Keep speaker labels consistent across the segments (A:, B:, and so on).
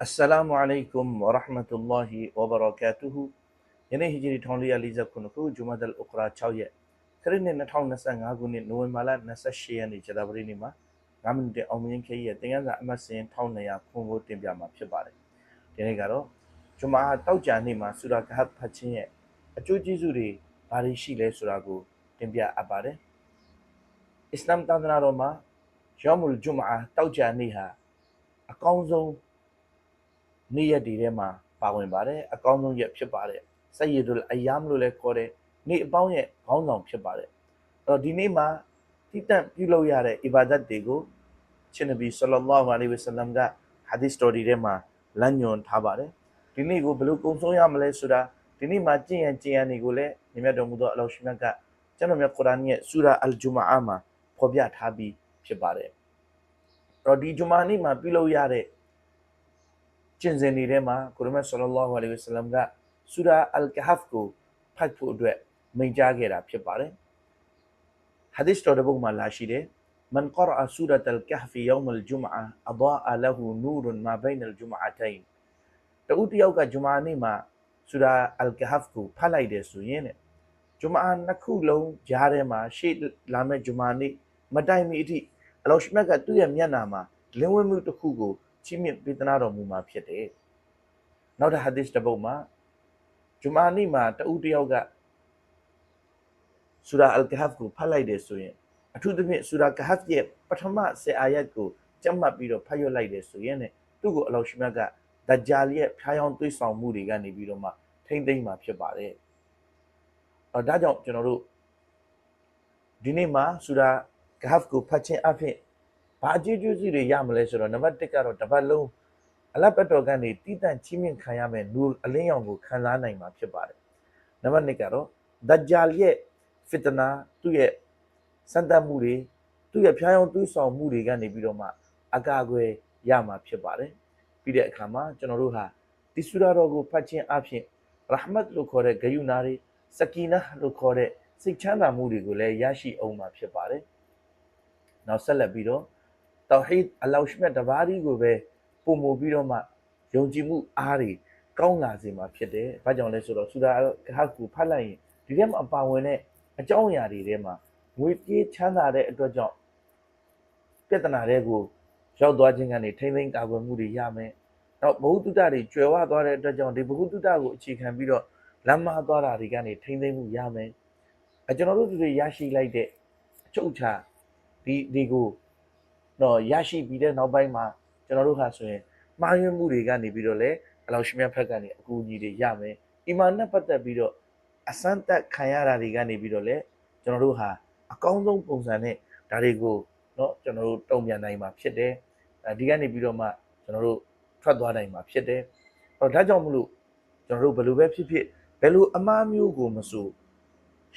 A: Assalamu alaikum wa rahmatullahi wa barakatuh ယနေ့ဟီဂျီရီ1449ခုဂျူမတ်အလ်အူကရာ6ရက်ခရစ်နှစ်2025ခုနှစ်နိုဝင်ဘာလ28ရက်နေ့ဂျလာဗရီနေ့မှာ9မိနစ်အောင်မြင်ခရီးရဲ့တင်ကန်းစာအမှတ်စဉ်1200ခွန်ကိုတင်ပြမှာဖြစ်ပါတယ်ဒီနေ့ကတော့ဂျူမာတောက်ကြနေ့မှာဆူရာကဟတ်ဖတ်ချင်းရဲ့အကျိုးကျေးဇူးတွေဘာတွေရှိလဲဆိုတာကိုတင်ပြအပ်ပါတယ်အစ္စလာမ်သာသနာတော်မှာယောမူလ်ဂျူမာတောက်ကြနေ့ဟာအကောင်းဆုံး နေ့ရက်တွေထဲမှာပါဝင်ပါတယ်အကောင်းဆုံးရက်ဖြစ်ပါတယ်ဆယီဒူလ်အယမ်လို့လည်းခေါ်တယ်နေ့အပေါင်းရဲ့ခေါင်းဆောင်ဖြစ်ပါတယ်အဲ့တော့ဒီနေ့မှာတိတန့်ပြုလုပ်ရတဲ့အီဘာဒတ်တွေကိုရှင်နဗီဆလ္လာလာဟူအလိုင်းဝဆလမ်ကဟာဒီသ်စတိုရီထဲမှာလမ်းညွှန်ထားပါတယ်ဒီနေ့ကိုဘယ်လိုကုံဆုံးရမလဲဆိုတာဒီနေ့မှာကျင့်ရန်ကျင့်ရန်တွေကိုလည်းမြတ်တော်မူသောအလောရှိမြတ်ကကျွန်တော်မြတ်ကုရ်အာန်ရဲ့ဆူရာအလ်ဂျူမာအာမှာဖော်ပြထားပြီးဖြစ်ပါတယ်အဲ့တော့ဒီဂျူမာနေ့မှာပြုလုပ်ရတဲ့ ကျင့်စဉ်တွေထဲမှာကိုရမတ်ဆလ္လာလာဟူအလိုင်းဝဆလမ်ကဆူရာအလ်ကဟဖ်ကိုဖတ်ဖို့အတွက်မိန့်ကြားခဲ့တာဖြစ်ပါတယ်ဟာဒီသ်တော်တစ်ပုဒ်မှာလာရှိတယ် من قرأ سورة الكهف يوم الجمعة أضاء له نور ما بين الجمعتين တဦးတယောက်ကဂျူမာနေ့မှာဆူရာအလ်ကဟဖ်ကိုဖတ်လိုက်တယ်ဆိုရင်တဲ့ဂျူမာနှစ်ခုလုံးကြားထဲမှာရှေ့လာမယ့်ဂျူမာနေ့မတိုင်မီအထိအလောရှမြတ်ကသူ့ရဲ့မျက်နှာမှာလင်းဝဲမှုတစ်ခုကို ချီးမြှင့်ပေးသနာတော်မူမှာဖြစ်တယ်နောက်တစ်ဟာဒီသ်တစ်ပုဒ်မှာဂျူမာနေ့မှာတဦးတယောက်ကဆူရာအလ်ကဟဖ်ကိုဖတ်လိုက်တယ်ဆိုရင်အထူးသဖြင့်ဆူရာကဟဖ်ရဲ့ပထမ10အာယတ်ကိုကြက်မှတ်ပြီးတော့ဖတ်ရွတ်လိုက်တယ်ဆိုရင်တဲ့သူ့ကိုအလောရှမြတ်ကဒဂျာလ်ရဲ့ဖျားယောင်းသွေးဆောင်မှုတွေကနေပြီးတော့မှထိမ့်သိမ့်မှာဖြစ်ပါတယ်။အဲဒါကြောင့်ကျွန်တော်တို့ဒီနေ့မှာဆူရာကဟဖ်ကိုဖတ်ခြင်းအဖြစ် ဘာအကျိုးကျေးဇူးတွေရမလဲဆိုတော့နံပါတ်1ကတော့တစ်ပတ်လုံးအလတ်ပတ်တော်ကနေတည်တံ့ချီးမြှင့်ခံရမယ့်နူအလင်းရောင်ကိုခံစားနိုင်မှာဖြစ်ပါတယ်။နံပါတ်2ကတော့ဒဂျာလ်ရဲ့ဖစ်တနာသူ့ရဲ့စံတတ်မှုတွေသူ့ရဲ့ဖျားယောင်းသွေးဆောင်မှုတွေကနေပြီးတော့မှအကာအကွယ်ရမှာဖြစ်ပါတယ်။ပြီးတဲ့အခါမှာကျွန်တော်တို့ဟာဒီဆူရာတော်ကိုဖတ်ခြင်းအပြင်ရဟမတ်လို့ခေါ်တဲ့ဂယုဏတွေစကီနာလို့ခေါ်တဲ့စိတ်ချမ်းသာမှုတွေကိုလည်းရရှိအောင်မှာဖြစ်ပါတယ်။နောက်ဆက်လက်ပြီးတော့ တောဟီဒ်အလောရှမြတ်တဘာဒီကိုပဲပုံမူပြီးတော့မှယုံကြည်မှုအားတွေကောင်းလာစေမှာဖြစ်တယ်။ဘာကြောင့်လဲဆိုတော့ဆူရာကဟတ်ကိုဖတ်လိုက်ရင်ဒီထဲမှာပါဝင်တဲ့အကြောင်းအရာတွေထဲမှာငွေကြေးချမ်းသာတဲ့အတွက်ကြောင့်ပြဿနာတွေကိုရောက်သွားခြင်းကနေထိမ့်သိမ်းကာကွယ်မှုတွေရမယ်။နောက်ဘ ഹു တုတတွေကျွယ်ဝသွားတဲ့အတွက်ကြောင့်ဒီဘ ഹു တုတကိုအခြေခံပြီးတော့လမ်းမသွားတာတွေကနေထိမ့်သိမ်းမှုရမယ်။အကျွန်တော်တို့တွေရရှိလိုက်တဲ့အချုပ်ချာဒီဒီကို တော့ရရှိပြီးတဲ့နောက်ပိုင်းမှာကျွန်တော်တို့ဟာဆိုရင်မှားယွင်းမှုတွေကနေပြီးတော့လေအလောရှမြတ်ဖက်ကနေအကူအညီတွေရမယ်။အီမာန်နဲ့ပတ်သက်ပြီးတော့အစမ်းတက်ခံရတာတွေကနေပြီးတော့လေကျွန်တော်တို့ဟာအကောင်းဆုံးပုံစံနဲ့ဒါတွေကိုเนาะကျွန်တော်တို့တုံ့ပြန်နိုင်မှာဖြစ်တယ်အဲဒီကနေပြီးတော့မှကျွန်တော်တို့ထွက်သွားနိုင်မှာဖြစ်တယ်အဲ့တော့ဒါကြောင့်မလို့ကျွန်တော်တို့ဘယ်လိုပဲဖြစ်ဖြစ်ဘယ်လိုအမားမျိုးကိုမဆို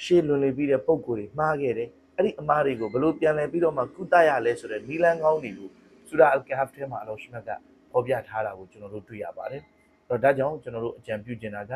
A: ရှေ့လွန်လေပြီးတဲ့ပုံကိုယ်တွေမှားခဲ့တယ် အဲ့ဒီအမားတွေကိုဘယ်လိုပြန်လဲပြီးတော့မှကုသရလဲဆိုတဲ့နီလန်ကောင်းတွေကိုဆူရာအလ်ကဟဖ်ထဲမှာအလောရှိမတ်ကဖော်ပြထားတာကိုကျွန်တော်တို့တွေ့ရပါတယ်အဲ့တော့ဒါကြောင့်ကျွန်တော်တို့အကြံပြုချင်တာက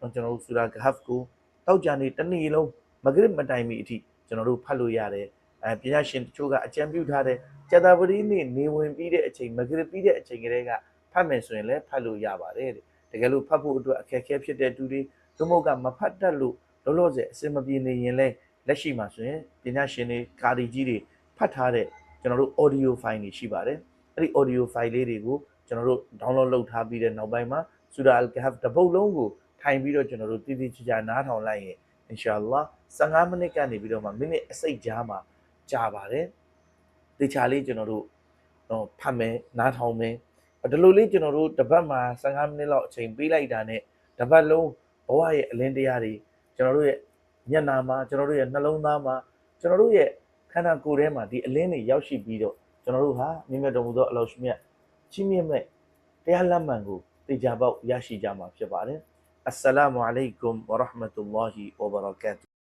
A: ကျွန်တော်တို့ဆူရာကဟဖ်ကိုတောက်ကြနေတစ်နေ့လုံးမဂရစ်မတိုင်မီအထိကျွန်တော်တို့ဖတ်လို့ရတယ်အဲပညာရှင်တချို့ကအကြံပြုထားတဲ့ကျတာပတိနေ့နေဝင်ပြီးတဲ့အချိန်မဂရစ်ပြီးတဲ့အချိန်ကလေးကဖတ်မယ်ဆိုရင်လည်းဖတ်လို့ရပါတယ်တဲ့တကယ်လို့ဖတ်ဖို့အတွက်အခက်အခဲဖြစ်တဲ့သူတွေသို့မဟုတ်ကမဖတ်တတ်လို့လောလောဆယ်အစင်မပြေနေရင်လည်း လက်ရှိမှာဆိုရင်ပညာရှင်တွေကာဒီကြီးတွေဖတ်ထားတဲ့ကျွန်တော်တို့ audio file တွေရှိပါတယ်အဲ့ဒီ audio file လေးတွေကိုကျွန်တော်တို့ download လုပ်ထားပြီးတဲ့နောက်ပိုင်းမှာ Surah Al-Kahf တပုတ်လုံးကိုထိုင်ပြီးတော့ကျွန်တော်တို့တည်တည်ချာချာနားထောင်လိုက်ရင်အင်ရှာအလ္လာ15မိနစ်ကနေပြီးတော့မှမိနစ်အစိတ်ကြားမှာကြာပါတယ်တေချာလေးကျွန်တော်တို့တော့ဖတ်မယ်နားထောင်မယ်ဒီလိုလေးကျွန်တော်တို့တပတ်မှာ15မိနစ်လောက်အချိန်ပေးလိုက်တာနဲ့တပတ်လုံးဘဝရဲ့အလင်းတရားတွေကျွန်တော်တို့ရဲ့ မျက်နှာမှာကျွန်တော်တို့ရဲ့နှလုံးသားမှာကျွန်တော်တို့ရဲ့ခန္ဓာကိုယ်ထဲမှာဒီအလင်းတွေရောက်ရှိပြီးတော့ကျွန်တော်တို့ဟာမြင့်မြတ်တော်မူသောအလောရှိမြတ်ချီးမြှင့်မဲ့တရားလက်မှန်ကိုတေချာပေါက်ရရှိကြမှာဖြစ်ပါတယ်အစ္စလာမုအလိုင်ကွမ်ဝရဟမတူလာဟီဝဘရကာတူ